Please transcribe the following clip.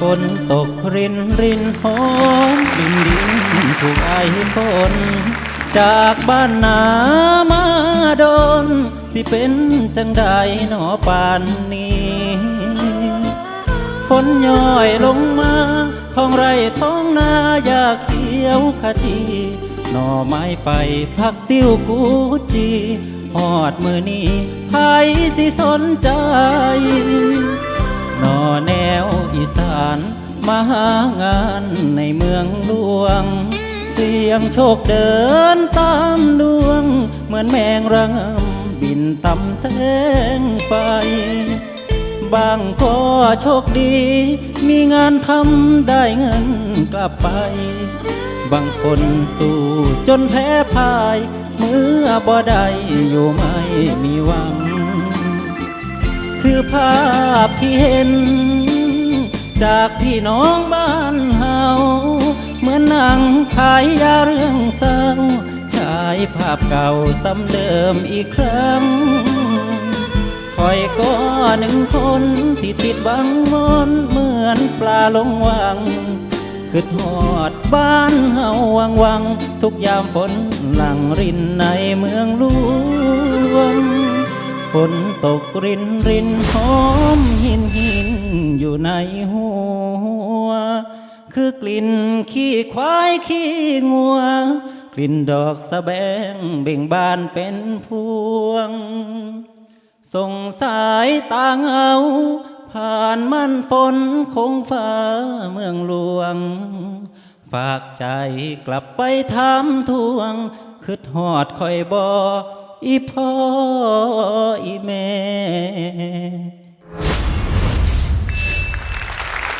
ฝนตกรินรินหอมกลิ่นดินถูกไอฝนจากบ้านนามาโดน สิเป็นจังใดหนอปานนี้ฝนย่อยลงมาท้องไร่ท้องนาอยากเขียวขจีหน่อไม้ไฟพักติ้วกูจีหอดมือนี้ใครสิสนใจ หน่อแนว อีสานมาหางานในเมืองหลวง เสียงโชคเดินตามดวง เหมือนแมงระงบินต่ำแสงไฟ บางก็โชคดี มีงานทำได้เงินกลับไป บางคนสู้จนแพ้พ่ายเมื่อบ่ได้อยู่ไม่มีหวัง คือภาพที่เห็น จากพี่น้องบ้านเฮาเหมือนนังขายยาเรื่องเศร้าฉายภาพเก่าซ้ำเดิมอีกครั้งคอยก็หนึ่งคนที่ติดบังมนเหมือนปลาลงวังคือหอดบ้านเฮาวังวัง ทุกยามฝนหลังรินในเมืองหลวงฝนตกรินรินหอมหินหิน คือกลิ่นขี้ควายขี้งัว กลิ่นดอกสะแบงเบ่งบานเป็นพวง ส่งสายตาเงา ผ่านมันฝนคงฟ้าเมืองหลวง ฝากใจกลับไปถามทวงคืดหอดคอยบออีพ่ออีแม่